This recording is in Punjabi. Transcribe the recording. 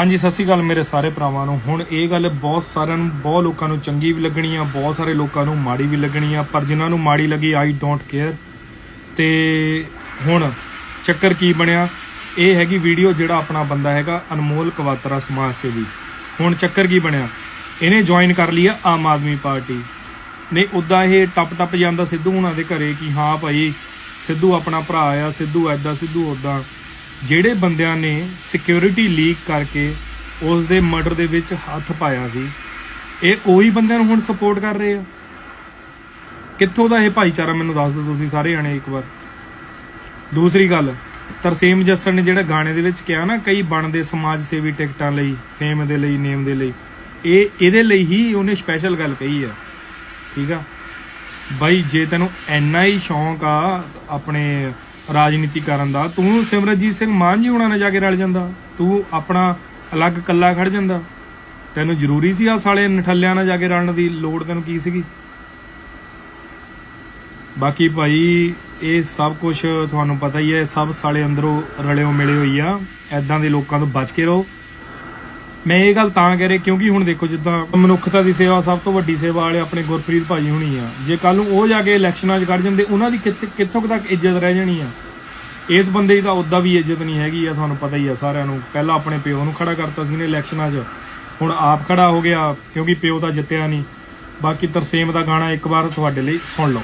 ਹਾਂਜੀ, ਸਤਿ ਸ਼੍ਰੀ ਅਕਾਲ ਮੇਰੇ ਸਾਰੇ ਭਰਾਵਾਂ ਨੂੰ। ਹੁਣ ਇਹ ਗੱਲ ਬਹੁਤ ਸਾਰਿਆਂ ਨੂੰ, ਬਹੁਤ ਲੋਕਾਂ ਨੂੰ ਚੰਗੀ ਵੀ ਲੱਗਣੀ ਆ, ਬਹੁਤ ਸਾਰੇ ਲੋਕਾਂ ਨੂੰ ਮਾੜੀ ਵੀ ਲੱਗਣੀ ਆ, ਪਰ ਜਿਨ੍ਹਾਂ ਨੂੰ ਮਾੜੀ ਲੱਗੀ ਆਈ ਡੋਂਟ ਕੇਅਰ ਤੇ ਹੁਣ ਚੱਕਰ ਕੀ ਬਣਿਆ? ਇਹ ਹੈਗੀ ਵੀਡੀਓ ਜਿਹੜਾ ਆਪਣਾ ਬੰਦਾ ਹੈਗਾ, ਅਨਮੋਲ ਕਵਾਤਰਾ ਸਮਾਜ ਸੇਵੀ। ਹੁਣ ਚੱਕਰ ਕੀ ਬਣਿਆ? ਇਹਨੇ ਜੁਆਇਨ ਕਰ ਲਈ ਆ ਆਮ ਆਦਮੀ ਪਾਰਟੀ। ਨਹੀਂ ਉਦਾਂ ਇਹ ਟੱਪ ਟੱਪ ਜਾਂਦਾ ਸਿੱਧੂ ਹੁਣਾਂ ਦੇ ਘਰੇ ਕਿ ਹਾਂ ਭਾਈ, ਸਿੱਧੂ ਆਪਣਾ ਭਰਾ ਆ, ਸਿੱਧੂ ਐਦਾਂ ਸਿੱਧੂ ਉਦਾਂ ਜਿਹੜੇ ਬੰਦਿਆਂ ਨੇ ਸਿਕਿਉਰਿਟੀ ਲੀਕ ਕਰਕੇ ਉਸ ਦੇ ਮਰਡਰ ਦੇ ਵਿੱਚ ਹੱਥ ਪਾਇਆ ਸੀ, ਇਹ ਉਹੀ ਬੰਦਿਆਂ ਨੂੰ ਹੁਣ ਸਪੋਰਟ ਕਰ ਰਹੇ ਆ? ਕਿੱਥੋਂ ਦਾ ਇਹ ਭਾਈਚਾਰਾ ਮੈਨੂੰ ਦੱਸ ਦਿਓ ਤੁਸੀਂ ਸਾਰੇ ਜਣੇ ਇੱਕ ਵਾਰ। ਦੂਸਰੀ ਗੱਲ, ਤਰਸੇਮ ਜੱਸਰ ਨੇ ਜਿਹੜਾ ਗਾਣੇ ਦੇ ਵਿੱਚ ਕਿਹਾ ਨਾ, ਕਈ ਬਣਦੇ ਸਮਾਜ ਸੇਵੀ ਟਿਕਟਾਂ ਲਈ ਫੇਮ ਦੇ ਲਈ ਨੇਮ ਦੇ ਲਈ, ਇਹ ਇਹਦੇ ਲਈ ਹੀ ਉਹਨੇ ਸਪੈਸ਼ਲ ਗੱਲ ਕਹੀ ਆ। ਠੀਕ ਆ? ਬਾਈ, ਜੇ ਤੈਨੂੰ ਇੰਨਾ ਹੀ ਸ਼ੌਂਕ ਆ ਆਪਣੇ ਰਾਜਨੀਤੀ ਕਰਨ ਦਾ। ਤੂੰ ਸਿਮਰਜੀਤ ਸਿੰਘ ਮਾਨ ਜੀ ਹੁਣਾਂ ਨਾਲ ਜਾ ਕੇ ਰਲ ਜਾਂਦਾ। ਤੂੰ ਆਪਣਾ ਅਲੱਗ ਕੱਲਾ ਖੜ ਜਾਂਦਾ। ਤੈਨੂੰ ਜ਼ਰੂਰੀ ਸੀ ਆ ਸਾਲੇ ਨਠੱਲਿਆਂ ਨਾਲ ਜਾ ਕੇ ਰਲਣ ਦੀ। ਲੋੜ ਤੈਨੂੰ ਕੀ ਸੀਗੀ? ਬਾਕੀ ਭਾਈ, ਇਹ ਸਭ ਕੁਝ ਤੁਹਾਨੂੰ ਪਤਾ ਹੀ ਹੈ। ਸਭ ਸਾਲੇ ਅੰਦਰੋਂ ਰਲਿਓ ਮਿਲੇ ਹੋਈ ਆ। ਐਦਾਂ ਦੇ ਲੋਕਾਂ ਤੋਂ ਬਚ ਕੇ ਰਹੋ। ਮੈਂ ਇਹ ਗੱਲ ਤਾਂ ਕਹਿ ਰਿਹਾ ਕਿਉਂਕਿ ਹੁਣ ਦੇਖੋ ਜਿੱਦਾਂ ਮਨੁੱਖਤਾ ਦੀ ਸੇਵਾ ਸਭ ਤੋਂ ਵੱਡੀ ਸੇਵਾ ਵਾਲੇ ਆਪਣੇ ਗੁਰਪ੍ਰੀਤ ਭਾਜੀ ਹੋਣੀ ਆ। ਜੇ ਕੱਲ ਨੂੰ ਉਹ ਜਾ ਕੇ ਇਲੈਕਸ਼ਨਾਂ 'ਚ ਕੱਢ ਜਾਂਦੇ, ਉਹਨਾਂ ਦੀ ਕਿੱਥੇ ਕਿੱਥੋਂ ਤੱਕ ਇੱਜ਼ਤ ਰਹਿ ਜਾਣੀ ਆ? ਇਸ ਬੰਦੇ ਦੀ ਤਾਂ ਉਦਾਂ ਵੀ ਇੱਜ਼ਤ ਨਹੀਂ ਹੈਗੀ ਆ, ਤੁਹਾਨੂੰ ਪਤਾ ਹੀ ਆ ਸਾਰਿਆਂ ਨੂੰ। ਪਹਿਲਾਂ ਆਪਣੇ ਪਿਓ ਨੂੰ ਖੜਾ ਕਰਤਾ ਸੀ ਨੇ ਇਲੈਕਸ਼ਨਾਂ 'ਚ। ਹੁਣ ਆਪ ਖੜਾ ਹੋ ਗਿਆ, ਕਿਉਂਕਿ ਪਿਓ ਦਾ ਜਿੱਤਿਆ ਨਹੀਂ। ਬਾਕੀ ਤਰਸੇਮ ਦਾ ਗਾਣਾ ਇੱਕ ਵਾਰ ਤੁਹਾਡੇ ਲਈ ਸੁਣ ਲਓ।